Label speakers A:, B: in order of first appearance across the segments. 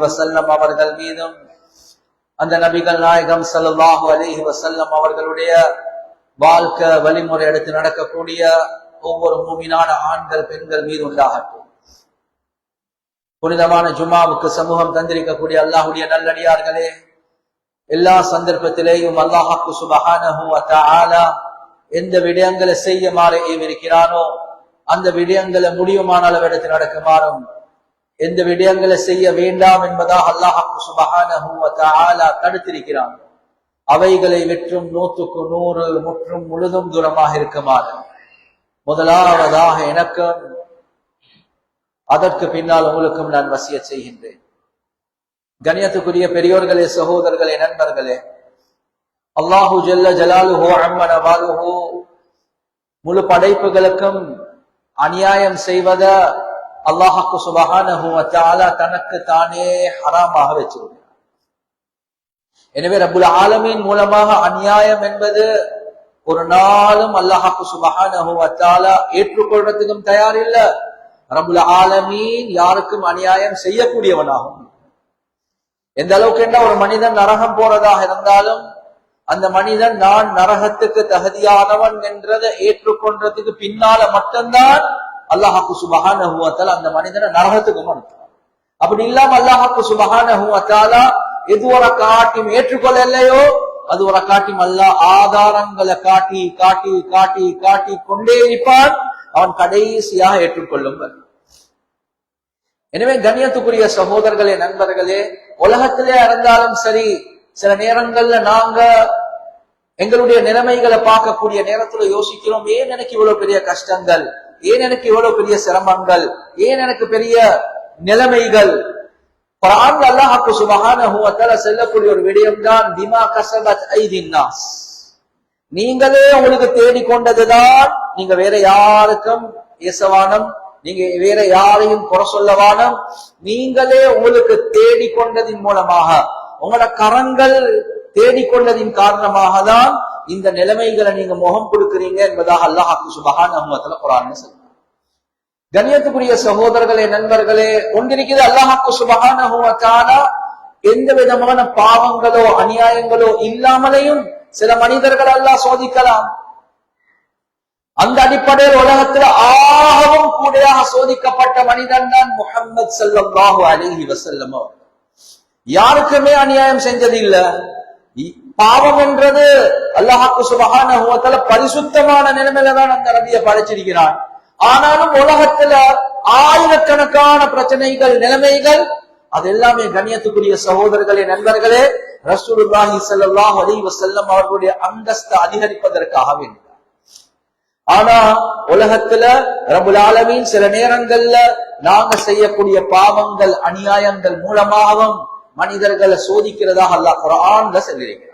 A: வசல்லம் அவர்கள் மீதும் அந்த நபிகள் நாயகம் சல்லாஹு அலிஹி வசல்லம் அவர்களுடைய வாழ்க்கை வழிமுறை எடுத்து நடக்கக்கூடிய ஒவ்வொரு மூமினான ஆண்கள் பெண்கள் மீது உண்டாகட்டும். புனிதமான ஜுமாவுக்கு சமூகம் தந்திருக்கக்கூடிய அல்லாஹுடைய நல்லடியார்களே எல்லா சந்தர்ப்பத்திலேயும் அல்லாஹாக்கு சுபஹானஹு வ எந்த விடயங்களை செய்யுமாறு ஏவிருக்கிறானோ அந்த விடயங்களை முடியுமான அளவிடத்து நடக்குமாறும் எந்த விடயங்களை செய்ய வேண்டாம் என்பதாக அல்லாஹாக்கு சுபஹானஹு தடுத்திருக்கிறான். அவைகளை வெற்றும் நூற்றுக்கு நூறு முற்றும் முழுதும் தூரமாக இருக்குமாறு. முதலாவதாக எனக்கும் அதற்கு பின்னால் உங்களுக்கும் நான் வசிய செய்கின்றேன். கணியத்துக்குரிய பெரியோர்களே சகோதரர்களே நண்பர்களே அல்லாஹு ஜல்ல ஜலாலுஹோ அம்மன வாலுஹோ முழு படைப்புகளுக்கும் அநியாயம் செய்வத அல்லாஹாக்கு சுபகான தனக்கு தானே ஹராமாக வச்சிருக்கிறார் எனவே ரபுல் ஆலமீன் மூலமாக அநியாயம் என்பது ஒரு நாளும் அல்லாஹாக்கு சுபகான ஏற்றுக்கொள்றதுக்கும் தயார் இல்ல ரபுல் ஆலமீன் யாருக்கும் அநியாயம் செய்யக்கூடியவனாகும். எந்த அளவுக்கு என்ன ஒரு மனிதன் நரகம் போறதாக இருந்தாலும் அந்த மனிதன் நான் நரகத்துக்கு தகுதியானவன் என்றதை ஏற்றுக்கொண்டதுக்கு பின்னால மட்டும்தான் அல்லாஹாக்கு சுபஹானஹுவத்தால அந்த மனிதனை நரகத்துக்கு அனுப்புறான் அப்படி இல்லாம அல்லாஹாக்கு சுபஹானஹுவத்தாலா எது ஒரு காட்டியும் ஏற்றுக்கொள்ளலையோ அது ஒரு காட்டியும் அல்ல ஆதாரங்களை காட்டி காட்டி காட்டி காட்டி கொண்டே இருப்பான். அவன் கடைசியாக ஏற்றுக்கொள்ளும் எனவே கண்ணியத்துக்குரிய சகோதரர்களே நண்பர்களே உலகத்திலே இருந்தாலும் சரி சில நேரங்கள்ல நாங்க எங்களுடைய நிலைமைகளை பார்க்கக்கூடிய நேரத்துல யோசிக்கிறோம். ஏன் எனக்கு இவ்வளவு பெரிய கஷ்டங்கள்? ஏன் எனக்கு இவ்வளவு பெரிய சிரமங்கள்? ஏன் எனக்கு பெரிய நிலைமைகள்? குரான் அல்லாஹாக்கு சுபஹானஹுவத்தால செல்லக்கூடிய ஒரு விடயம் தான் திமா கசபத் ஐதின்னாஸ் நீங்களே உங்களுக்கு தேடிக்கொண்டதுதான் நீங்க வேற யாருக்கும் ஏசவானம் நீங்க வேற யாரையும் குறை சொல்லவானம் நீங்களே உங்களுக்கு தேடிக்கொண்டதின் மூலமாக உங்களோட கரங்கள் தேடிக்கொண்டதின் காரணமாக தான் இந்த நிலைமைகளை நீங்க முகம் கொடுக்கிறீங்க என்பதாக அல்லாஹாக்கு சுபகான் அகமத்துல குரான் சொல்றாங்க கண்ணியத்துக்குரிய சகோதரர்களே நண்பர்களே ஒன்றிருக்கிறது அல்லாஹாக்கு சுபகான் அகமத்தானா எந்த விதமான பாவங்களோ அநியாயங்களோ இல்லாமலேயும் சில மனிதர்கள் எல்லாம் சோதிக்கலாம். அந்த அடிப்படையில் உலகத்துல ஆகவும் கூடையாக சோதிக்கப்பட்ட மனிதன் தான் முகமது சல்லாஹூ அலிஹி வசல்லம் அவர் யாருக்குமே அநியாயம் செஞ்சது இல்ல பாவம் என்றது அல்லாஹாக்கு சுபகான பரிசுத்தமான நிலைமையில தான் அந்த நபியை படைச்சிருக்கிறான். ஆனாலும் உலகத்துல ஆயிரக்கணக்கான பிரச்சனைகள் நிலைமைகள் அது எல்லாமே கண்ணியத்துக்குரிய சகோதரர்களே நண்பர்களே ரசூலுல்லாஹி சல்லாஹ் அலி வசல்லம் அவர்களுடைய அந்தஸ்து அதிகரிப்பதற்காக வேண்டும் ஆனா உலகத்துல ரபுலாலமின் சில நேரங்கள்ல நாங்க செய்யக்கூடிய பாவங்கள் அநியாயங்கள் மூலமாகவும் மனிதர்களை சோதிக்கிறதாக அல்லாஹ் குரான்ல சொல்லியிருக்கிறார்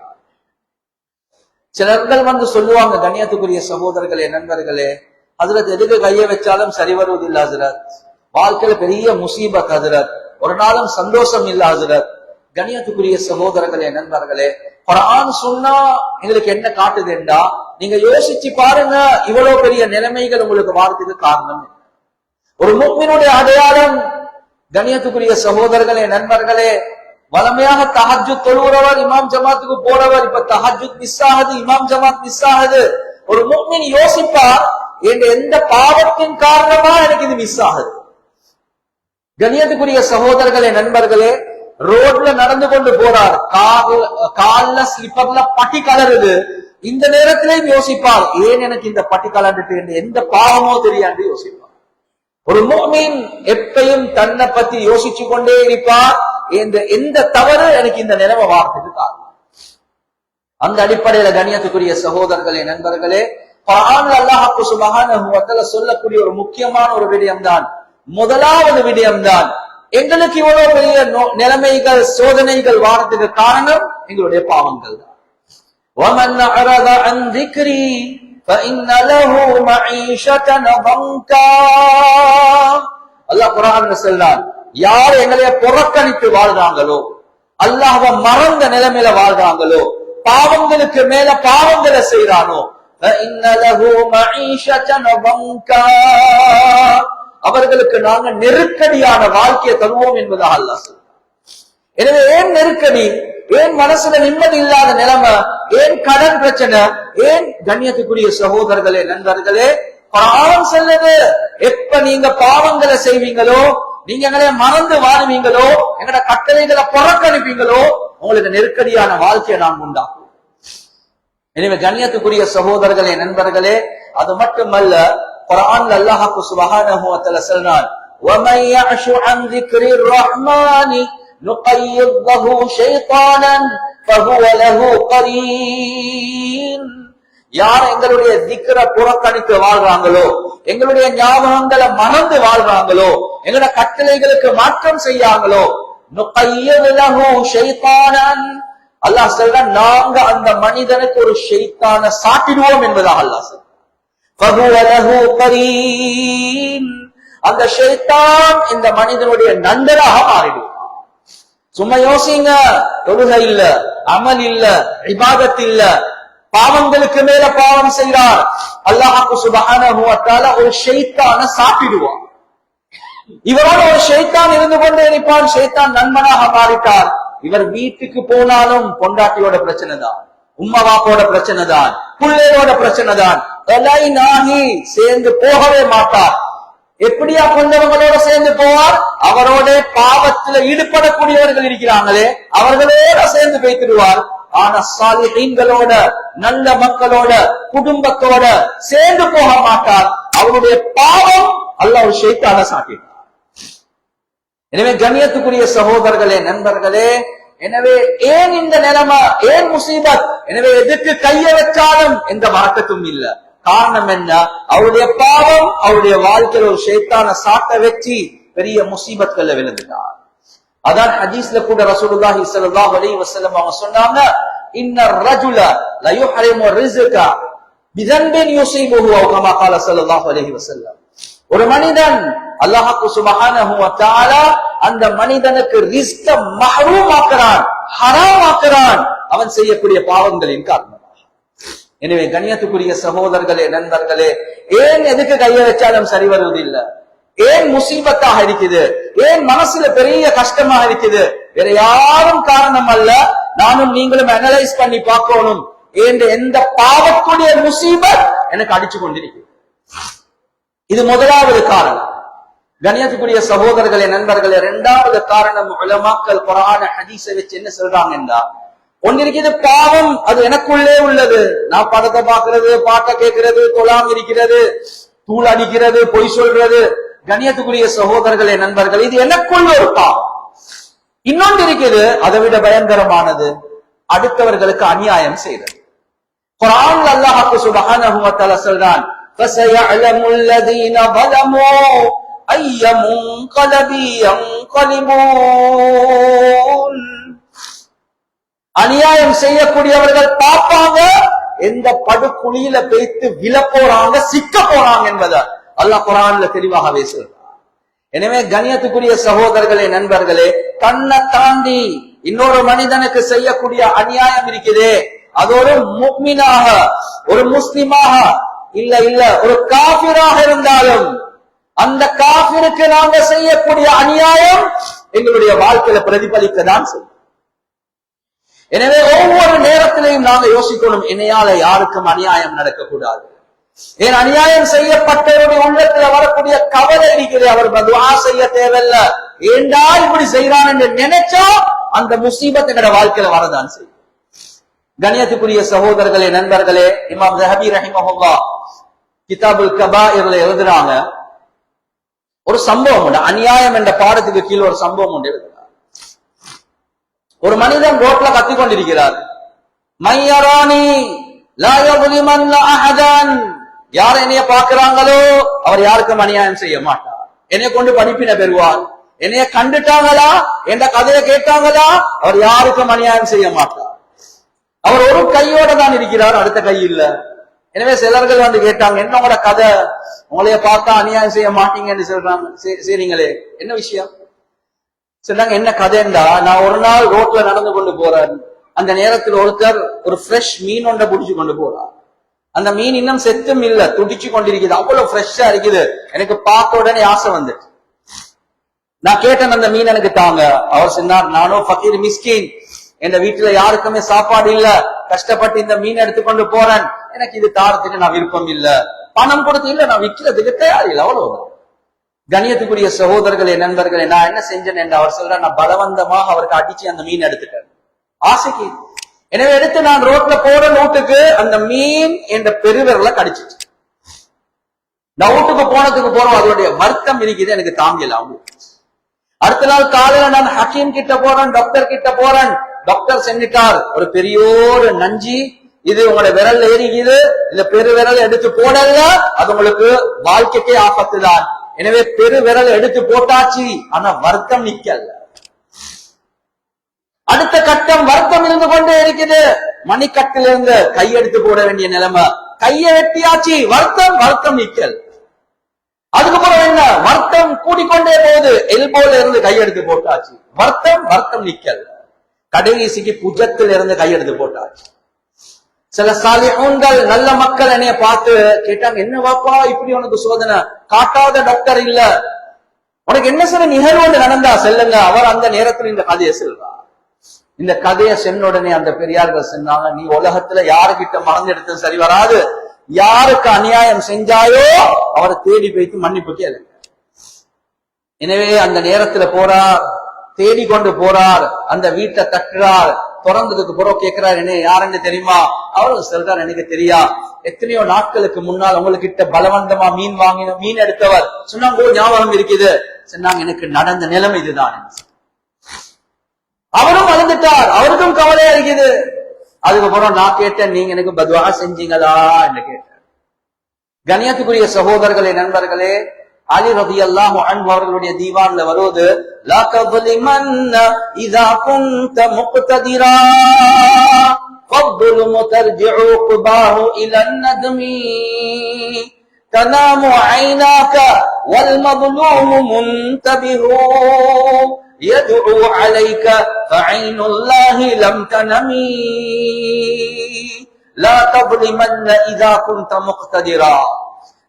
A: சிலர்கள் வந்து சொல்லுவாங்க கண்ணியத்துக்குரிய சகோதரர்களே நண்பர்களே அதுல எதுக்கு கையை வச்சாலும் சரி வருவதில்லை ஹசரத். வாழ்க்கையில பெரிய முசீபத் ஹசரத். ஒரு நாளும் சந்தோஷம் இல்ல ஹசரத். கண்ணியத்துக்குரிய சகோதரர்களே நண்பர்களே குரான் சொன்னா எங்களுக்கு என்ன காட்டுதுண்டா நீங்க யோசிச்சு பாருங்க இவ்வளவு பெரிய நிலைமைகள் உங்களுக்கு வாரத்துக்கு காரணம். ஒரு முக்மினுடைய அடையாளம் கண்ணியத்துக்குரிய சகோதரர்களே நண்பர்களே வளமையாக தஹஜு தொழுகிறவர் இமாம் ஜமாத்துக்கு போறவர். இப்ப தஹஜு மிஸ் ஆகுது இமாம் ஜமாத் மிஸ் ஆகுது ஒரு முக்மின் யோசிப்பார் என் எந்த பாவத்தின் காரணமா எனக்கு இது மிஸ் ஆகுது கணியத்துக்குரிய சகோதரர்களே நண்பர்களே ரோட்ல நடந்து கொண்டு போறார். கால கால்ல ஸ்லிப்பர்ல பட்டி கலருது. இந்த நேரத்திலேயும் யோசிப்பார் ஏன் எனக்கு இந்த பட்டி கலந்துட்டு? எந்த பாவமோ தெரியாது யோசிப்பார். ஒரு மோமீன் எப்பையும் தன்னை பத்தி யோசிச்சு கொண்டே இருப்பார். இந்த எந்த தவறு எனக்கு இந்த நினைவை வார்த்தைக்கு காரணம். அந்த அடிப்படையில கண்ணியத்துக்குரிய சகோதரர்களே நண்பர்களே குரான் அல்லாஹாக்கு சுபகான சொல்லக்கூடிய ஒரு முக்கியமான ஒரு விடயம்தான் முதலாவது விடயம்தான் எங்களுக்கு இவ்வளவு பெரிய நிலைமைகள் சோதனைகள் வாரத்துக்கு காரணம் எங்களுடைய பாவங்கள் தான் அல்லாஹ் குரான் செல்லான் யார் எங்களைய புறக்கணித்து வாழ்றாங்களோ அல்லாஹ மறந்த நிலைமையில வாழ்றாங்களோ பாவங்களுக்கு மேல பாவங்களை செய்யறானோ அவர்களுக்கு நாங்க நெருக்கடியான வாழ்க்கையை தருவோம் என்பதாக அல்லா எனவே ஏன் நெருக்கடி? ஏன் மனசுல நிம்மதி இல்லாத நிலைமை? ஏன் கடன் பிரச்சனை? ஏன் கண்ணியத்துக்குரிய சகோதரர்களே நண்பர்களே பாவம் செல்லுது எப்ப நீங்க பாவங்களை செய்வீங்களோ நீங்க எங்களை மறந்து வாழுவீங்களோ எங்கட கட்டளைகளை புறக்கணிப்பீங்களோ உங்களுக்கு நெருக்கடியான வாழ்க்கையை நாம் உண்டாக்கும் எனவே கண்ணியத்துக்குரிய சகோதரர்களே நண்பர்களே அது மட்டுமல்ல குர்ஆன்ல அல்லாஹ் சுப்ஹானஹு வ தஆலா சொல்றான் وَمَن يَعْشُ عَن ذِكْرِ الرَّحْمَنِ نُقَيِّضْ لَهُ شَيْطَانًا فَهُوَ لَهُ قَرِينٌ யார் எங்களுடைய திக்கரை புறக்கணித்து வாழ்றாங்களோ எங்களுடைய ஞாபகங்களை மறந்து வாழ்றாங்களோ எங்களோட கட்டளைகளுக்கு மாற்றம் செய்யாங்களோ அல்லாஹ் சொல்ற நாங்க அந்த மனிதனுக்கு ஒரு ஷெய்தான சாட்டிடுவோம் என்பதாக அல்லாஹ் சொல்றீன். அந்த ஷெய்தான் இந்த மனிதனுடைய நண்பராக மாறிடும் சும்மா யோசிங்க தொழுகை இல்ல அமல் இல்ல இபாதத் இல்ல பாவங்களுக்கு மேல பாவம் செய்கிறார். அல்லாஹாக்கு சுபஹானஹு ஒரு ஷைத்தான சாப்பிடுவான். இவரோட ஒரு ஷைத்தான் இருந்து கொண்டே இருப்பான் ஷைத்தான் நண்பனாக மாறிட்டார். இவர் வீட்டுக்கு போனாலும் பொண்டாட்டியோட பிரச்சனை தான் உம்மா வாப்போட பிரச்சனை தான் பிள்ளையோட பிரச்சனை தான் எல்லாம் நாகி சேர்ந்து போகவே மாட்டார். எப்படியா கொண்டவங்களோட சேர்ந்து போவார்? அவரோட பாவத்துல ஈடுபடக்கூடியவர்கள் இருக்கிறாங்களே அவர்களோட சேர்ந்து பேத்திடுவார் ஆனா சாலிஹீன்களோட நல்ல மக்களோட குடும்பத்தோட சேர்ந்து போக மாட்டார். அவருடைய பாவம் அல்லாஹ் ஒரு ஷைத்தான சாட்டினார் எனவே கண்ணியத்துக்குரிய சகோதரர்களே நண்பர்களே எனவே ஏன் இந்த நிலைமை ஏன் முசீபத்? எனவே எதுக்கு கைய வச்சாலும் எந்த மாற்றத்தும் இல்ல. காரணம் என்ன? அவருடைய பாவம் அவருடைய வாழ்க்கையில் ஒரு ஷைத்தான சாட்ட வச்சு பெரிய முசீபத்கள்ல விழுந்துட்டார். அதான் ஹதீஸ்ல கூட ரசூலுல்லாஹி ஸல்லல்லாஹு அலைஹி வஸல்லம் அவங்க சொன்னாங்க இன்னர் ரஜுல ல யுஹரிமு ரிஸ்கா பிதன்பின் யுஸிபுஹு அவ் கமா கால ஸல்லல்லாஹு அலைஹி வஸல்லம். ஒரு மனிதன் அல்லாஹ்க்கு சுப்ஹானஹு வ தஆலா அந்த மனிதனுக்கு ரிஸ்க மஹரூம் ஆக்குறான் ஹராம் ஆக்குறான் அவன் செய்யக்கூடிய பாவங்களின் காரணமாக. எனவே கண்ணியத்துக்குரிய சகோதரர்களே நண்பர்களே ஏன் எதுக்கு கையை வச்சாலும் சரி வருவதில்லை? ஏன் முசீபத்தாக இருக்குது? ஏன் மனசுல பெரிய கஷ்டமா இருக்குது? வேற யாரும் காரணம் அல்ல. நானும் நீங்களும் அனலைஸ் பண்ணி பார்க்கணும். எந்த பாவத்துடைய முசீபத் எனக்கு அடிச்சு கொண்டிருக்கு. இது முதலாவது காரணம். கணியத்துக்குரிய சகோதரர்களே நண்பர்களே இரண்டாவது காரணம் உலமாக்கல் குரான ஹதீஸை வச்சு என்ன சொல்றாங்க என்றா இருக்குது பாவம் அது எனக்குள்ளே உள்ளது. நான் படத்தை பார்க்கிறது பாட்டை கேட்கிறது தொழாம இருக்கிறது தூள் அடிக்கிறது பொய் சொல்றது கணியத்துக்குரிய சகோதரர்களே நண்பர்கள் இது எனக்குள்ள ஒரு பாவம். இன்னொன்று இருக்குது அதை விட பயங்கரமானது அடுத்தவர்களுக்கு அநியாயம் செய்தது குரான் அல்லாஹாக்கு சுபஹான சொல்றான் அநியாயம் செய்யக்கூடியவர்கள் பார்ப்பாங்க எந்த படுகுழியில பேய்த்து விழ போறாங்க சிக்க போறாங்க என்பதை அல்லாஹ் குரான்ல தெளிவாகவே சொல்றான் எனவே கணியத்துக்குரிய சகோதரர்களே நண்பர்களே தன்னை தாண்டி இன்னொரு மனிதனுக்கு செய்யக்கூடிய அநியாயம் இருக்குதே. அது ஒரு முக்மினாக ஒரு முஸ்லிமாக இல்ல இல்ல ஒரு காபிராக இருந்தாலும் அந்த காபிருக்கு நாங்க செய்யக்கூடிய அநியாயம் எங்களுடைய வாழ்க்கையில பிரதிபலிக்க தான் செய்யும். எனவே ஒவ்வொரு நேரத்திலையும் நாங்க யோசிக்கணும் என்னையால யாருக்கும் அநியாயம் நடக்கக்கூடாது. ஏன் அநியாயம் செய்யப்பட்டவருடைய உள்ளத்துல வரக்கூடிய கவலை இருக்கிறது அவர் பதுவா செய்ய தேவையில்ல. ஏண்டா இப்படி செய்யறான் என்று நினைச்சா அந்த முசீபத் எங்களோட வாழ்க்கையில வரதான் செய்யும். கணியத்துக்குரிய சகோதரர்களே நண்பர்களே இமாம் ஜஹபி ரஹிமஹுல்லா கிதாபுல் இவர்களை எழுதுறாங்க. ஒரு சம்பவம் உண்டு. அநியாயம் என்ற பாடத்துக்கு கீழே ஒரு சம்பவம் உண்டு. எழுதுறாங்க ஒரு மனிதன் ரோட்ல கத்தி கொண்டிருக்கிறார். மையராணி லாயபுலிமன் அஹதன் யார் என்னைய பாக்குறாங்களோ அவர் யாருக்கும் அநியாயம் செய்ய மாட்டார். என்னைய கொண்டு படிப்பின பெறுவார். என்னைய கண்டுட்டாங்களா? என்ற கதையை கேட்டாங்களா? அவர் யாருக்கும் அநியாயம் செய்ய மாட்டார். அவர் ஒரு கையோட தான் இருக்கிறார் அடுத்த கை இல்ல. எனவே சிலர்கள் வந்து கேட்டாங்க என்ன உங்களோட கதை? உங்களைய பார்த்தா அநியாயம் செய்ய மாட்டீங்கன்னு சொல்றாங்க. சரிங்களே என்ன விஷயம்? சொன்னாங்க என்ன கதைண்டா நான் ஒரு நாள் ரோட்ல நடந்து கொண்டு போறேன். அந்த நேரத்தில் ஒருத்தர் ஒரு ஃப்ரெஷ் மீன் ஒன்றை பிடிச்சு கொண்டு போறார். அந்த மீன் இன்னும் செத்தும் இல்ல துடிச்சு கொண்டிருக்குது. அவ்வளவு ஃப்ரெஷ்ஷா இருக்குது. எனக்கு பார்த்த உடனே ஆசை வந்துட்டு நான் கேட்டேன் அந்த மீன் எனக்கு தாங்க. அவர் சொன்னார் நானும் ஃபக்கீர் மிஸ்கின். என் வீட்டுல யாருக்குமே சாப்பாடு இல்ல. கஷ்டப்பட்டு இந்த மீன் எடுத்துக்கொண்டு போறேன். எனக்கு இது தாரத்துக்கு நான் விருப்பம் இல்ல. பணம் கொடுத்து இல்ல நான் விற்கிறதுக்கு தயார் இல்லை. அவ்வளவு கணியத்துக்குரிய சகோதரர்களே நண்பர்களே நான் என்ன செஞ்சேன் என்று அவர் சொல்ற நான் பலவந்தமாக அவருக்கு அடிச்சு அந்த மீன் எடுத்துட்டேன். ஆசைக்கு எனவே எடுத்து நான் ரோட்ல போற நோட்டுக்கு அந்த மீன் என்ற பெருவிரல கடிச்சிச்சு. நான் வீட்டுக்கு போனதுக்கு போறோம் அதோடைய வருத்தம் இருக்குது எனக்கு தாங்கல அவங்க. அடுத்த நாள் காலையில நான் ஹக்கீம் கிட்ட போறேன் டாக்டர் கிட்ட போறேன். டாக்டர் செஞ்சிட்டார் ஒரு பெரியோரு நஞ்சி இது உங்களோட விரல் ஏறிக்குது இந்த பெரு விரல் எடுத்து போடல அது உங்களுக்கு வாழ்க்கைக்கே ஆபத்து தான் எனவே பெரு விரல் எடுத்து போட்டாச்சு ஆனா வருத்தம் நிக்கல அடுத்த கட்டம் வருத்தம் இருந்து கொண்டே இருக்குது. மணிக்கட்டிலிருந்து கையெடுத்து போட வேண்டிய நிலைமை. கையை வெட்டியாச்சு. வருத்தம் வருத்தம் நிக்கல். அதுக்கப்புறம் என்ன? வருத்தம் கூடிக்கொண்டே போகுது. எல்போல இருந்து கையெடுத்து போட்டாச்சு. வருத்தம் வருத்தம் நிக்கல். கடைசிக்கு புஜத்தில் இருந்து கையெடுத்து போட்டாச்சு. சில சாலிகள் நல்ல மக்கள் என்னைய பார்த்து கேட்டாங்க என்ன வாப்பா இப்படி உனக்கு சோதனை? காட்டாத டாக்டர் இல்ல. உனக்கு என்ன சில நிகழ்வு நடந்தா? செல்லுங்க. அவர் அந்த நேரத்தில் இந்த கதையை செல்வா இந்த கதையை சென்ன உடனே அந்த பெரியார்கள் சொன்னாங்க நீ உலகத்துல யாருகிட்ட மறந்து எடுத்தது சரி வராது. யாருக்கு அநியாயம் செஞ்சாயோ அவரை தேடி போய்த்து மன்னிப்பு கேளு. எனவே அந்த நேரத்துல போறார் தேடி கொண்டு போறார் அந்த வீட்டை தட்டுறார். திறந்ததுக்கு பிறகு கேட்கிறார் என்ன யாருன்னு தெரியுமா? அவரு சொல்றார் எனக்கு தெரியா. எத்தனையோ நாட்களுக்கு முன்னால் உங்ககிட்ட பலவந்தமா மீன் வாங்கின மீன் எடுத்தவர். சொன்னாங்க ஞாபகம் இருக்குது. சொன்னாங்க எனக்கு நடந்த நிலைமை இதுதான். அவரும் வளர்ந்துட்டார். அவருக்கும் கவலையா இருக்குது அதுக்கப்புறம் நான் கேட்டேன் நீங்க எனக்கு பத்வா செஞ்சீங்களா? என்று கேட்டேன். கணியத்துக்குரிய சகோதரர்களே நண்பர்களே அலி ரபி அல்லாஹ் அவர்களுடைய தீவான்ல வருவது லா கபலி மன்ன இதா குந்த قبل مترجع قباه إلى الندم تنام عيناك والمظلوم منتبه يدعو عليك فعين الله لم تنمي لا تظلمن اذا كنت مقتدرا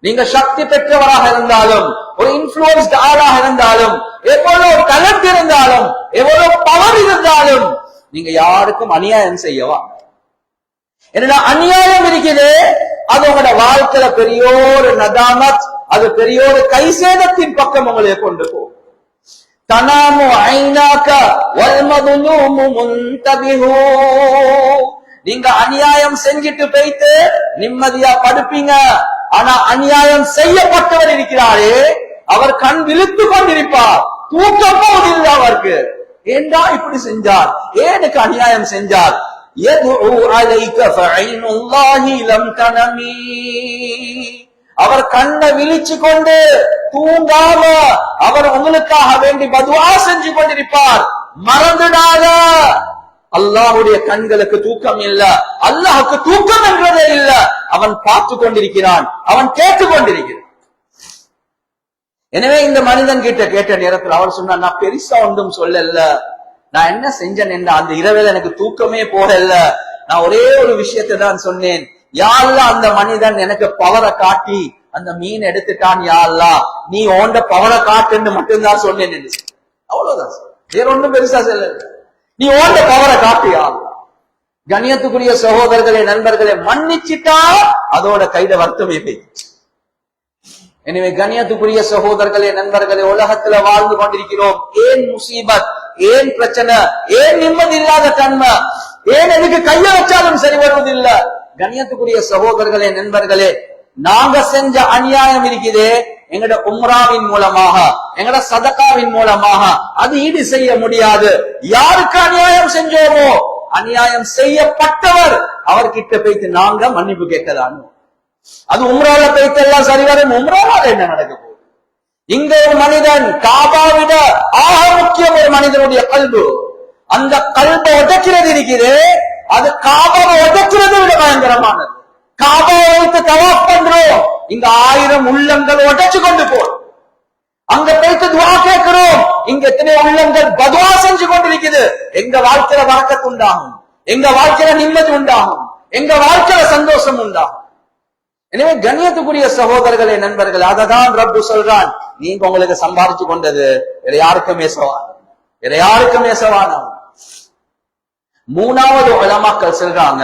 A: நீங்க சக்தி பெற்றவராக இருந்தாலும் ஒரு இன்ஃபுளுன்ஸ்ட் ஆளாக இருந்தாலும் எவ்வளவு டேலண்ட் இருந்தாலும் எவ்வளவு பவர் இருந்தாலும் நீங்க யாருக்கும் அநியாயம் செய்யவா என்னடா அநியாயம் இருக்குது அது உங்களோட வாழ்க்கையில பெரியோரு நதாமத் அது பெரியோரு கைசேதத்தின் பக்கம் உங்களை கொண்டு போகும் தனாமு ஐநாக்க வல்மதுலூமு முன்தபிஹூ நீங்க அநியாயம் செஞ்சிட்டு போயிட்டு நிம்மதியா படுப்பீங்க ஆனா அநியாயம் செய்யப்பட்டவர் இருக்கிறாரே அவர் கண் விழுத்து கொண்டிருப்பார் தூக்கம் போவதில்லை அவருக்கு ஏண்டா இப்படி செஞ்சார் ஏனுக்கு அநியாயம் செஞ்சார் يدعو عليك فعين الله لم تنمي அவர் கண்ணை விழிச்சு கொண்டு தூங்காம அவர் உங்களுக்காக வேண்டி பதுவா செஞ்சு கொண்டிருப்பார். மறந்துடாத. அல்லாஹ்வுடைய கண்களுக்கு தூக்கம் இல்ல. அல்லாஹுக்கு தூக்கம் என்றதே இல்ல. அவன் பார்த்து கொண்டிருக்கிறான். அவன் கேட்டுக் கொண்டிருக்கிறான். எனவே இந்த மனிதன் கிட்ட கேட்ட நேரத்தில் அவர் சொன்னார் நான் பெருசா ஒன்றும் சொல்லல. நான் என்ன செஞ்சேன்? என்ற அந்த இரவில் எனக்கு தூக்கமே போகல. நான் ஒரே ஒரு விஷயத்தை தான் சொன்னேன். யாழ்லா அந்த மனிதன் எனக்கு பவரை காட்டி அந்த மீன் எடுத்துட்டான் யாழ்லா நீ ஓண்ட பவரை காட்டுன்னு மட்டும்தான் சொன்னேன் அவ்வளவுதான். வேற ஒண்ணும் பெருசா சொல்லல. நீ ஓண்ட பவரை காட்டு யாழ்லா கண்ணியத்துக்குரிய சகோதரர்களே நண்பர்களே மன்னிச்சிட்டா அதோட கையில வருத்தமே போயிடுச்சு. எனவே கண்ணியத்துக்குரிய சகோதரர்களே நண்பர்களே உலகத்துல வாழ்ந்து கொண்டிருக்கிறோம். ஏன் முசீபத்? ஏன் பிரச்சனை? ஏன் நிம்மதி இல்லாத தன்மை? ஏன் எதுக்கு கைய வச்சாலும் சரி வருவதில்லை கண்ணியத்துக்குரிய சகோதரர்களே நண்பர்களே நாங்க செஞ்ச அநியாயம் இருக்குதே. எங்கட உம்ராவின் மூலமாக எங்கட சதக்காவின் மூலமாக அது ஈடு செய்ய முடியாது. யாருக்கு அநியாயம் செஞ்சோமோ அநியாயம் செய்யப்பட்டவர் அவர்கிட்ட போயிட்டு நாங்க மன்னிப்பு கேட்கலான்னு. அது உம்ரால போயிட்டு எல்லாம் சரி வரும் உம்ராவால என்ன நடக்க போகுது? இங்க ஒரு மனிதன் காபாவிட ஆக முக்கியம் ஒரு மனிதனுடைய கல்பு. அந்த கல்பை உடைக்கிறது இருக்குது. அது காபாவை உடைக்கிறது விட பயங்கரமானது. காபாவை வைத்து தவாப் பண்றோம். இங்க ஆயிரம் உள்ளங்கள் உடைச்சு கொண்டு போறோம். அங்க போயிட்டு துவா கேட்கிறோம். இங்க எத்தனை உள்ளங்கள் பதுவா செஞ்சு கொண்டிருக்குது. எங்க வாழ்க்கையில வழக்கத்து உண்டாகும். எங்க வாழ்க்கையில நிம்மதி உண்டாகும். எங்க வாழ்க்கையில சந்தோஷம் உண்டாகும். எனவே கண்ணியத்துக்குரிய சகோதரர்களே நண்பர்கள் அததான் ரப்பு சொல்றான். நீங்க உங்களுக்கு சம்பாதிச்சு கொண்டது. வேற யாருக்கும் மேசவானம் வேற யாருக்கும் மேசவானம் மூணாவது உலமாக்கள் சொல்றாங்க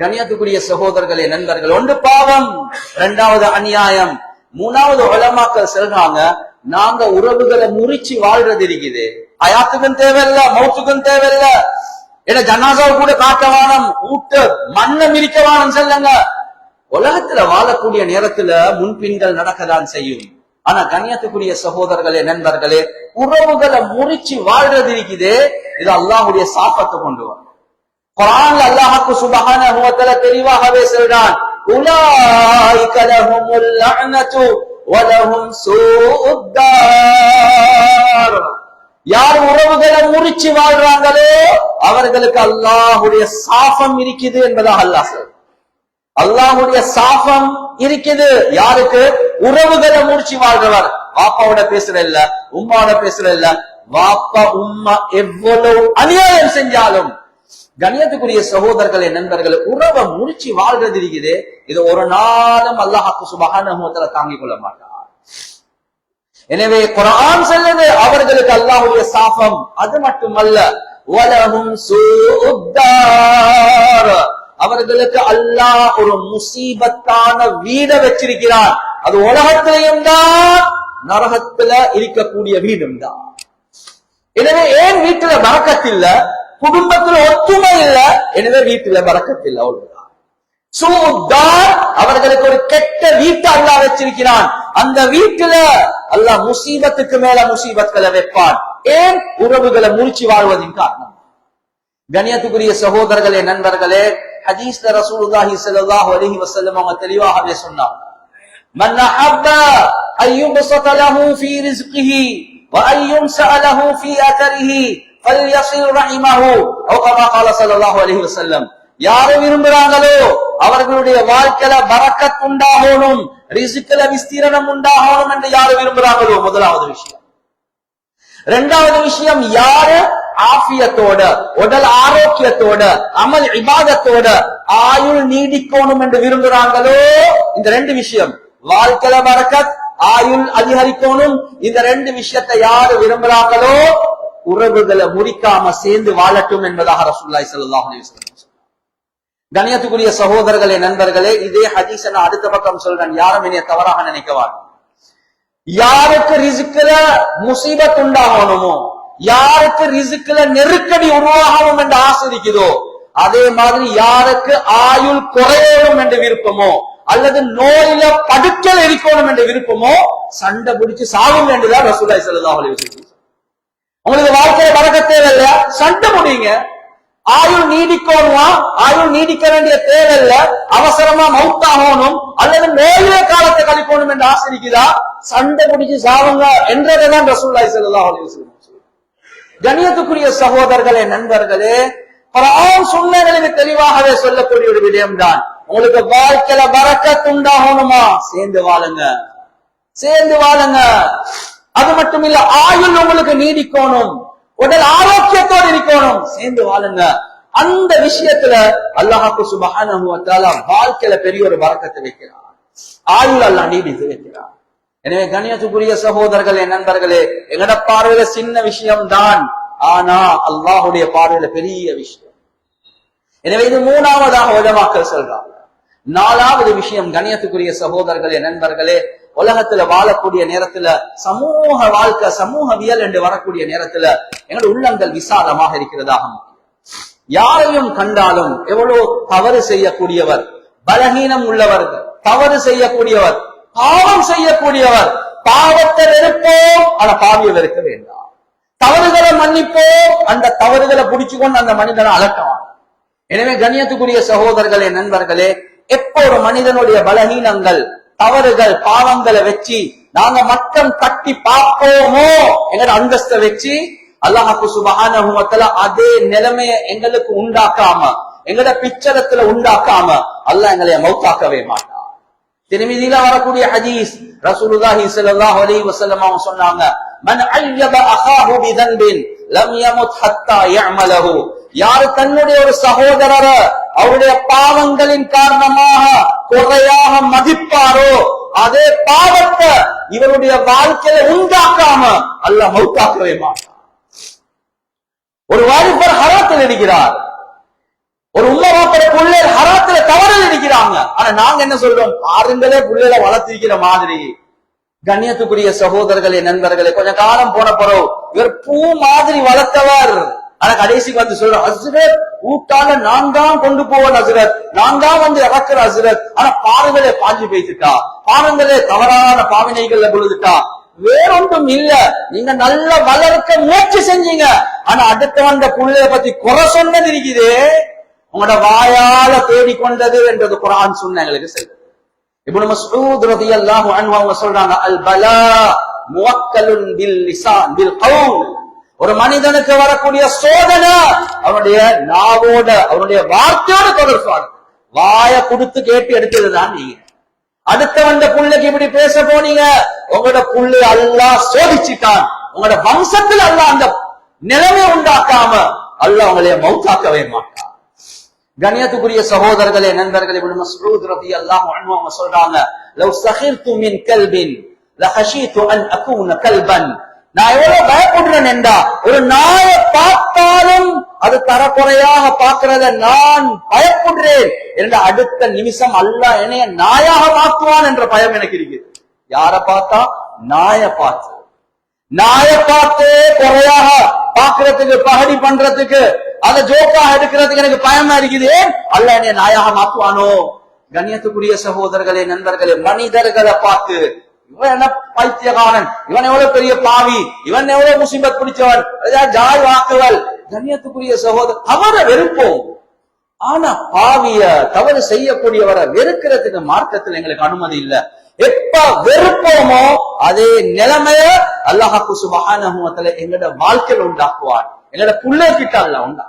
A: கண்ணியத்துக்குரிய சகோதரர்களே நண்பர்கள் ஒன்று பாவம் இரண்டாவது அநியாயம். மூணாவது உலமாக்கள் சொல்றாங்க நாங்க உறவுகளை முறிச்சு வாழ்றது இருக்குது. அயாத்துக்கும் தேவையில்ல மௌத்துக்கும் தேவையில்ல. ஏன்னா ஜனாசாவை கூட காட்டவானம் ஊட்ட மண்ணை மிரிக்கவானம் செல்லுங்க. உலகத்துல வாழக்கூடிய நேரத்துல முன்பின்கள் நடக்கதான் செய்யும். ஆனா கண்ணியத்துக்குரிய சகோதரர்களே நண்பர்களே உறவுகளை முறிச்சு வாழ்றது இருக்குது. இது அல்லாஹுடைய சாப்பத்தை கொண்டு வரும். குரான் அல்லாஹாக்கு சுபகான வ தெளிவாகவே சொல்றான். உலாயிக லஹுமுல் லஅனது வ லஹும் சூஉத் யார் உறவுகளை முறிச்சு வாழ்றாங்களோ அவர்களுக்கு அல்லாஹுடைய சாபம் இருக்குது என்பதாக அல்லாஹ் சொல்றான். அல்லாஹ்வுடைய சாபம் இருக்குது. யாருக்கு? உறவுகளை முறிச்சு வாழ்றவர். பாப்பாவோட பேசுற இல்ல உம்மாவோட பேசுற இல்ல. பாப்பா உம்மா எவ்வளவு அநியாயம் செஞ்சாலும் கண்ணியத்துக்குரிய சகோதரர்களே நண்பர்களே உறவை முடிச்சு வாழ்றது இருக்குது. இது ஒரு நாளும் அல்லாஹாக்கு சுபகான தாங்கிக் கொள்ள மாட்டார் எனவே குரான் சொல்லுது அவர்களுக்கு அல்லாஹுடைய சாபம். அது மட்டுமல்ல வலஹும் அவர்களுக்கு அல்லாஹ் ஒரு முசீபத்தான வீட வச்சிருக்கிறார் அது உலகத்திலையும் தான் நரகத்துல இருக்கக்கூடிய வீடும் தான். எனவே ஏன் வீட்டுல பறக்கத்தில்ல? குடும்பத்துல ஒற்றுமை இல்ல எனவே வீட்டுல வரக்கத்தில் அவ்வளவுதான். சூதார் அவர்களுக்கு ஒரு கெட்ட வீட்டை அல்லா வச்சிருக்கிறான். அந்த வீட்டுல அல்லா முசீபத்துக்கு மேல முசீபத்களை வைப்பான். ஏன்? உறவுகளை மூழ்ச்சி வாழ்வதின் காரணம். கணியத்துக்குரிய சகோதரர்களே நண்பர்களே ஹதீஸ்ல ரசூலுல்லாஹி ஸல்லல்லாஹு அலைஹி வஸல்லம் அவங்க தெளிவாகவே சொன்னாங்க. மன் அஹப்ப அய்யுபஸத லஹு ஃபீ ரிஸ்கிஹி வ அய்யும்ஸஅ லஹு ஃபீ அதரிஹி யாரை விரும்புறாங்களோ அவர்களுடைய வாழ்க்கையில பறக்கத் உண்டாகணும் விஸ்தீரணம் உண்டாகணும் என்று யாரு விரும்புறாங்களோ முதலாவது விஷயம். ரெண்டாவது விஷயம் யாரு ஆபியத்தோட உடல் ஆரோக்கியத்தோட அமல் இபாதத்தோட ஆயுள் நீடிக்கணும் என்று விரும்புறாங்களோ இந்த ரெண்டு விஷயம். வாழ்க்கையில பறக்கத் ஆயுள் அதிகரிக்கணும் இந்த ரெண்டு விஷயத்தை யாரு விரும்புறாங்களோ உறவுகளை முறிக்காம சேர்ந்து வாழட்டும் என்பதாக ரசூல்லாய் சல்லாஹ் கணியத்துக்குரிய சகோதரர்களே நண்பர்களே இதே ஹதீஸ நான் அடுத்த பக்கம் சொல்றேன். யாரும் என்னைய தவறாக நினைக்கவாங்க யாருக்கு ரிசுக்குல முசீபத் உண்டாகணுமோ யாருக்கு ரிசுக்குல நெருக்கடி உருவாகணும் என்று ஆசிரிக்குதோ அதே மாதிரி யாருக்கு ஆயுள் குறையணும் என்று விருப்பமோ அல்லது நோயில படுக்கல் இருக்கணும் என்று விருப்பமோ சண்டை பிடிச்சு சாகும் என்றுதான் ரசூலாய் செல்லதாக அலைஹி உங்களுக்கு வாழ்க்கையில பறக்க தேவையில்ல. சண்டை முடியுங்க ஆயுள் நீடிக்கணுமா? ஆயுள் நீடிக்க வேண்டிய தேவையில்ல. அவசரமா மவுத்தாகணும் அல்லது மேலே காலத்தை கழிக்கணும் என்று ஆசை சண்டை முடிச்சு சாவுங்க என்றதான் ரசூல்லாய் செல்லா கணியத்துக்குரிய சகோதரர்களே நண்பர்களே குர்ஆன் சுன்னகளில் தெளிவாகவே சொல்லக்கூடிய ஒரு விடயம்தான். உங்களுக்கு வாழ்க்கையில பறக்கத் உண்டாகணுமா? சேர்ந்து வாழுங்க. சேர்ந்து வாழுங்க. அது மட்டும் இல்ல ஆயுள் உங்களுக்கு நீடிக்கணும். உடல் ஆரோக்கியத்தோடு இருக்கணும். சேர்ந்து வாழுங்க. அந்த விஷயத்துல அல்லாஹாக்கு சுபகான வாழ்க்கையில பெரிய ஒரு வழக்கத்தை வைக்கிறார். ஆயுள் அல்லாஹ் நீடித்து வைக்கிறார் எனவே கணியத்துக்குரிய சகோதரர்களே நண்பர்களே எங்கட பார்வையில சின்ன விஷயம் தான் ஆனா அல்லாஹுடைய பார்வையில பெரிய விஷயம். எனவே இது மூணாவதாக உலமாக்கள் சொல்றாங்க. நாலாவது விஷயம் கணியத்துக்குரிய சகோதரர்களே நண்பர்களே உலகத்துல வாழக்கூடிய நேரத்துல சமூக வாழ்க்கை சமூகவியல் என்று வரக்கூடிய நேரத்துல எங்களோட உள்ளங்கள் விசாலமாக இருக்கிறதாக யாரையும் கண்டாலும் எவ்வளவு தவறு செய்யக்கூடியவர் பலகீனம் உள்ளவர்கள் தவறு செய்யக்கூடியவர் பாவம் செய்யக்கூடியவர் பாவத்தை வெறுப்போம் ஆனா பாவிய வெறுக்க வேண்டாம். தவறுகளை மன்னிப்போம் அந்த தவறுகளை பிடிச்சு கொண்டு அந்த மனிதனை அலட்டலாம் எனவே கண்ணியத்துக்குரிய சகோதரர்களே நண்பர்களே எப்போ ஒரு மனிதனுடைய பலகீனங்கள் தவறுகள் பாவங்களை வச்சு நாங்க மட்டம் கட்டி பார்ப்போமோ எங்கட அந்தஸ்தை வச்சு அல்லாஹு சுபஹானஹு அதே நிலைமைய எங்களுக்கு உண்டாக்காம எங்கட பிச்சரத்துல உண்டாக்காம அல்லாஹ் எங்களை மௌத்தாக்கவே மாட்டான். திருமிதியில வரக்கூடிய ஹதீஸ் ரசூலுல்லாஹி ஸல்லல்லாஹு அலைஹி வஸல்லம் அவங்க சொன்னாங்க மன் அய்யப அஹாஹு பிதன்பின் லம் யமுத் ஹத்தா யஅமலஹு. யாரு தன்னுடைய ஒரு சகோதரரை அவருடைய பாவங்களின் காரணமாக குறையாக மதிப்பாரோ அதே பாவத்தை இவருடைய வாழ்க்கையில உண்டாக்காம அல்ல மௌத்தாக்கவே ஒரு வாலிபர் ஹராத்தில் இருக்கிறார். ஒரு உம்மா மாப்பிட பிள்ளைகள் ஹராத்துல தவறல் இருக்கிறாங்க. ஆனா நாங்க என்ன சொல்றோம்? பாருங்களே பிள்ளைகளை வளர்த்திருக்கிற மாதிரி. கண்ணியத்துக்குரிய சகோதரர்களே நண்பர்களே கொஞ்சம் காலம் போன பிறகு இவர் பூ மாதிரி வளர்த்தவர். ஆனா கடைசி வந்து சொல்ற ஹசரத் ஊட்டால நான் தான் கொண்டு போவேன் ஹசரத் நான் தான் வந்து இறக்குற ஹசரத் ஆனா பாருங்களே பாஞ்சு பேசிட்டா. பாருங்களே தவறான பாவினைகள்ல விழுதுட்டா வேறொன்றும் இல்ல. நீங்க நல்ல வளர்க்க முயற்சி செஞ்சீங்க. ஆனா அடுத்த வந்த புள்ளைய பத்தி குறை சொன்னது இருக்குது. உங்களோட வாயால தேடிக்கொண்டது என்றது குரான் சொன்ன எங்களுக்கு சரி இப்ப மஸ்ஊத் ரலியல்லாஹு அன்ஹு அவங்க சொல்றாங்க அல் பலா முவக்கலுன் பில் நிசான் பில் கவுன் ஒரு மனிதனுக்கு வரக்கூடிய சோதனை அவனுடைய நாவோட அவனுடைய வார்த்தையோட தொடர்பானது வாய கொடுத்து கேட்டு எடுத்ததுதான் நீங்க. அடுத்த வந்த புள்ளைக்கு இப்படி பேச போனீங்க. உங்களோட புள்ளை அல்லா சோதிச்சுட்டான். உங்களோட வம்சத்தில் அல்ல அந்த நிலைமை உண்டாக்காம அல்ல உங்களைய மௌத்தாக்கவே மாட்டான். கணியத்துக்குரிய சகோதரர்களே நண்பர்களே இப்னு மஸ்ஊத் ரலியல்லாஹு அவங்க சொல்றாங்க லவ் சஹிர்து மின் கல்பின் லஹஷீது அன் அகூன கல்பன். நான் எவ்வளவு பயப்படுறேன் என்றா? ஒரு நாயை பார்த்தாலும் அது தரக்குறையாக பார்க்கிறத நான் பயப்படுறேன் என்ற அடுத்த நிமிஷம் அல்ல என்னைய நாயாக மாற்றுவான் என்ற பயம் எனக்கு இருக்குது. யார பார்த்தா? நாய பார்த்து. நாய பார்த்து குறையாக பாக்குறதுக்கு பகடி பண்றதுக்கு அதை ஜோக்காக எடுக்கிறதுக்கு எனக்கு பயமா இருக்குது. அல்ல என்னைய நாயாக மாத்துவானோ கண்ணியத்துக்குரிய சகோதரர்களே நண்பர்களே மனிதர்களை பார்த்து. இவன் என்ன பைத்தியகாரன்? இவன் எவ்வளவு பெரிய பாவி? இவன் எவ்வளவு முசிபத் பிடிச்சவன்? ஜாய் வாக்குகள். கண்ணியத்துக்குரிய சகோதரர் அவரை வெறுப்போம். ஆனா பாவிய தவறு செய்யக்கூடியவரை வெறுக்கிறதுக்கு மார்க்கத்தில் எங்களுக்கு அனுமதி இல்ல. எப்ப வெறுப்போமோ அதே நிலைமைய அல்லாஹாக்கு சுபஹானஹுவத்துல எங்களோட வாழ்க்கையில் உண்டாக்குவார். எங்களோட புள்ளை கிட்ட அல்ல உண்டா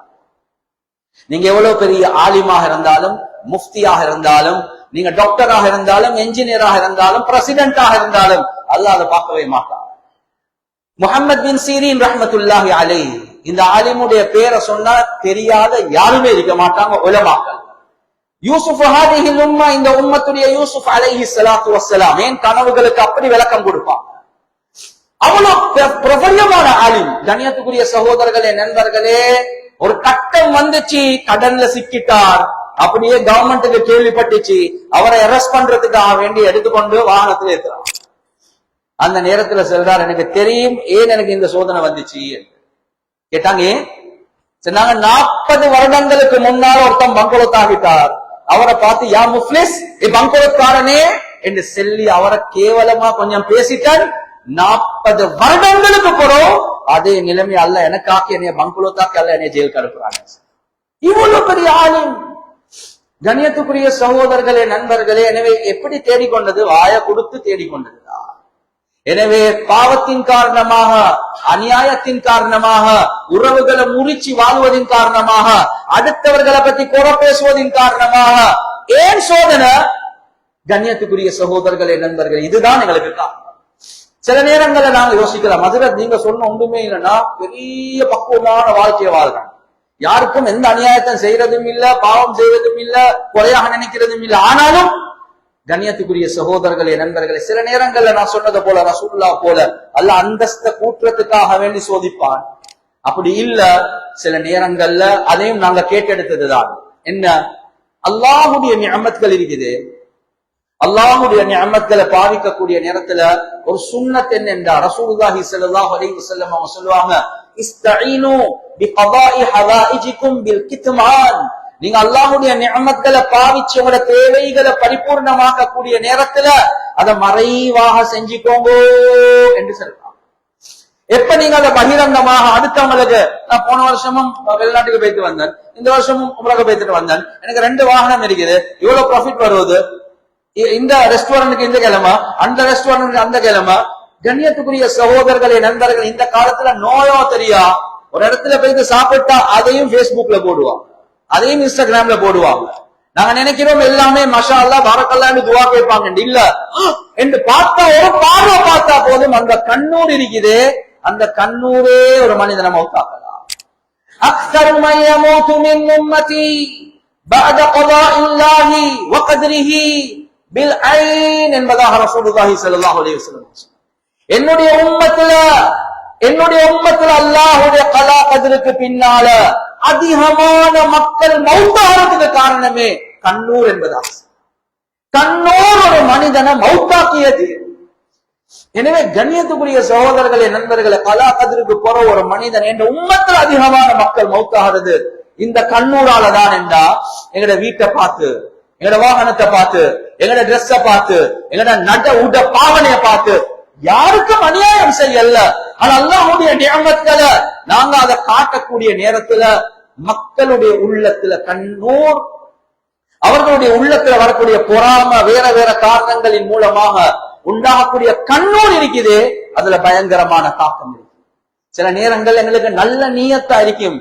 A: நீங்க எவ்வளவு பெரிய ஆலிமாக இருந்தாலும் முஃப்தியாக இருந்தாலும் நீங்க டாக்டராக இருந்தாலும் என்ஜினியராக இருந்தாலும் பிரசிடென்டாக இருந்தாலும் அல்லாத அதை பார்க்கவே மாட்டான். முகமது பின் சீரின் ரஹமத்துல்லாஹி அலை இந்த ஆலிமுடைய பேரை சொன்னா தெரியாத யாருமே இருக்க மாட்டாங்க உலமாக்கள். யூசுப் ஹாதிஹில் உம்மா இந்த உம்மத்துடைய யூசுப் அலைஹி சலாத்து வசலாம் ஏன் கனவுகளுக்கு அப்படி விளக்கம் கொடுப்பாங்க அவ்வளவு பிர- பிரபல்யமான ஆலிம். கண்ணியத்துக்குரிய சகோதரர்களே நண்பர்களே ஒரு கட்டம் வந்துச்சு கடன்ல சிக்கிட்டார். அப்படியே கவர்மெண்ட்டுக்கு கேள்விப்பட்டுச்சு. அவரை அரெஸ்ட் பண்றதுக்காக வேண்டி எடுத்துக்கொண்டு வாகனத்துல ஏத்துறான். அந்த நேரத்துல சொல்றார் எனக்கு தெரியும் ஏன் எனக்கு இந்த சோதனை வந்துச்சு? கேட்டாங்க சொன்னாங்க நாற்பது வருடங்களுக்கு முன்னால் ஒருத்தன் பங்குலத்தாகிட்டார் அவரை பார்த்து யா முஃப்லிஸ் ஏ என்று சொல்லி அவரை கேவலமா கொஞ்சம் பேசிட்டார். நாற்பது வருடங்களுக்கு பிறகு அதே நிலைமை அல்ல எனக்காக்கி என்னைய பங்குலத்தாக்கி அல்ல என்னைய ஜெயிலுக்கு அனுப்புறாங்க. இவ்வளவு பெரிய ஆளும் கண்ணியத்துக்குரிய சகோதரர்களே நண்பர்களே எனவே எப்படி தேடிக்கொண்டது? வாய கொடுத்து தேடிக்கொண்டதுதான். எனவே பாவத்தின் காரணமாக அநியாயத்தின் காரணமாக உறவுகளை முறிச்சு வாழ்வதின் காரணமாக அடுத்தவர்களை பத்தி குறை பேசுவதின் காரணமாக ஏன் சோதனை? கண்ணியத்துக்குரிய சகோதரர்களே நண்பர்களே இதுதான் எங்களுக்கு காரணம். சில நேரங்களில் நாங்க யோசிக்கலாம் மதுரை நீங்க சொன்ன ஒன்றுமே இல்லைன்னா பெரிய பக்குவமான வாழ்க்கையை வாழ்றாங்க யாருக்கும் எந்த அநியாயத்தை செய்யறதும் இல்ல பாவம் செய்வதும் இல்ல குறையாக நினைக்கிறதும் இல்ல. ஆனாலும் கண்ணியத்துக்குரிய சகோதரர்களே நண்பர்களே சில நேரங்கள்ல நான் சொன்னது போல ரசூல்லா போல அல்ல அந்தஸ்த கூற்றத்துக்காக வேண்டி சோதிப்பான். அப்படி இல்ல சில நேரங்கள்ல அதையும் நாங்க கேட்டெடுத்ததுதான். என்ன? அல்லாஹுடைய நியமத்கள் இருக்குது. அல்லாஹுடைய நியமத்களை பாவிக்கக்கூடிய நேரத்துல ஒரு சுண்ணத் என்ன என்றா ரசூலுல்லாஹி செல்லதா அலைஹி செல்லம் அவங்க சொல்லுவாங்க நீங்க அல்லாஹுடைய நியமத்களை பாவிச்சு உங்களோட தேவைகளை பரிபூர்ணமாக்கக்கூடிய நேரத்துல அதை மறைவாக செஞ்சுக்கோங்க என்று சொல்றாங்க எப்ப நீங்க அதை பகிரங்கமாக அடுத்தவங்களுக்கு நான் போன வருஷமும் வெளிநாட்டுக்கு போயிட்டு வந்தேன். இந்த வருஷமும் உங்களுக்கு போயிட்டு வந்தேன். எனக்கு ரெண்டு வாகனம் இருக்குது. இவ்வளவு ப்ராஃபிட் வருவது? இந்த ரெஸ்டாரண்ட்டுக்கு இந்த கிழமை அந்த ரெஸ்டாரண்ட் அந்த கிழமை கண்ணியத்துக்குரிய சகோதரர்களே நண்பர்கள் இந்த காலத்துல நோயோ தெரியா ஒரு இடத்துல போயிட்டு சாப்பிட்டா அதையும் Facebookல போடுவாங்க அதையும் இன்ஸ்டாகிராம்ல போடுவாங்க நாங்க நினைக்கிறோம் எல்லாமே மஷா அல்லா வரக்கல்லான்னு துவா கேட்பாங்க இல்ல என்று பார்த்தா ஒரு பார்வை பார்த்தா போதும் அந்த கண்ணூர் இருக்குது அந்த கண்ணூரே ஒரு மனிதனை மௌத்தாக்கலாம் أكثر من يموت من أمتي بعد قضاء الله وقدره பில் ஐன் என்பதாக ரசூலுல்லாஹி ஸல்லல்லாஹு அலைஹி வஸல்லம் என்னுடைய உம்மத்துல என்னுடைய உம்மத்துல அல்லாஹுடைய கலா கதிருக்கு பின்னால அதிகமான மக்கள் மௌத்தாகிறதுக்கு காரணமே கண்ணூர் என்பதா கண்ணூர் ஒரு மனிதனை மௌத்தாக்கியது. எனவே கண்ணியத்துக்குரிய சகோதரர்களே நண்பர்களை கலா கதிருக்கு போற ஒரு மனிதன் என்ற உண்மத்துல அதிகமான மக்கள் மௌத்தாகிறது. இந்த கண்ணூரால தான் என்றா எங்கட வீட்டை பார்த்து எங்கட வாகனத்தை பார்த்து எங்கட ட்ரெஸ்ஸ பார்த்து எங்கட நட உட பாவனையை பார்த்து யாருக்கும் அநியாயம் செய்யல. ஆனா அல்லாஹ்வுடைய நியமத்துல நாங்க அதை காட்டக்கூடிய நேரத்துல மக்களுடைய உள்ளத்துல கண்ணூர் அவர்களுடைய உள்ளத்துல வரக்கூடிய பொறாம வேற வேற காரணங்களின் மூலமாக உண்டாகக்கூடிய கண்ணூர் இருக்குது. அதுல பயங்கரமான தாக்கம் இருக்கு. சில நேரங்கள் எங்களுக்கு நல்ல நீயத்தா இருக்கும்.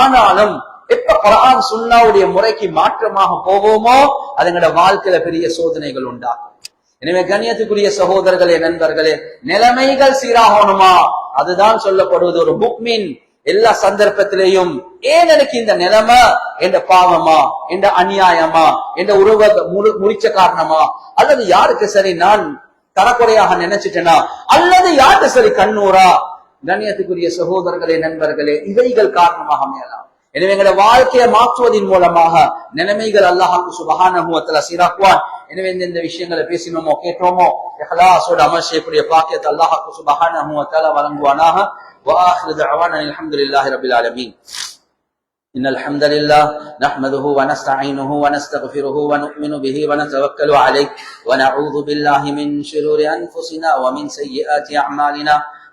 A: ஆனாலும் எப்ப குரான் சுண்ணாவுடைய முறைக்கு மாற்றமாக போவோமோ அது எங்களோட வாழ்க்கையில பெரிய சோதனைகள் உண்டாகும். எனவே கண்ணியத்துக்குரிய சகோதரர்களே நண்பர்களே நிலைமைகள் சீராகணுமா? அதுதான் சொல்லப்படுவது. ஒரு புக்மின் எல்லா சந்தர்ப்பத்திலேயும் ஏன் எனக்கு இந்த நிலைமை? என்ற பாவமா? என்ற அநியாயமா? என்ற உருவ முறிச்ச காரணமா? அல்லது யாருக்கு சரி நான் தரக்குறையாக நினைச்சிட்டேனா? அல்லது யாருக்கு சரி கண்ணூரா? கண்ணியத்துக்குரிய சகோதரர்களே நண்பர்களே இவைகள் காரணமாக மேலாம் எனவே எங்களை வாழ்க்கையை மாற்றுவதன் மூலமாக நிலைமைகள் அல்லாஹாக்கு சுபகானுவத்துல சீராக்குவான். எனவே இந்த இந்த விஷயங்களை பேசினோமோ கேட்டோமோ இஹ்லாஸோட அமல் செய்யக்கூடிய பாக்கியத்தை அல்லாஹாக்கு சுபகானுவத்தால வழங்குவானாக واخر دعوانا الحمد لله رب العالمين إن الحمد لله نحمده ونستعينه ونستغفره ونؤمن به ونتوكل عليه ونعوذ بالله من شرور أنفسنا ومن سيئات أعمالنا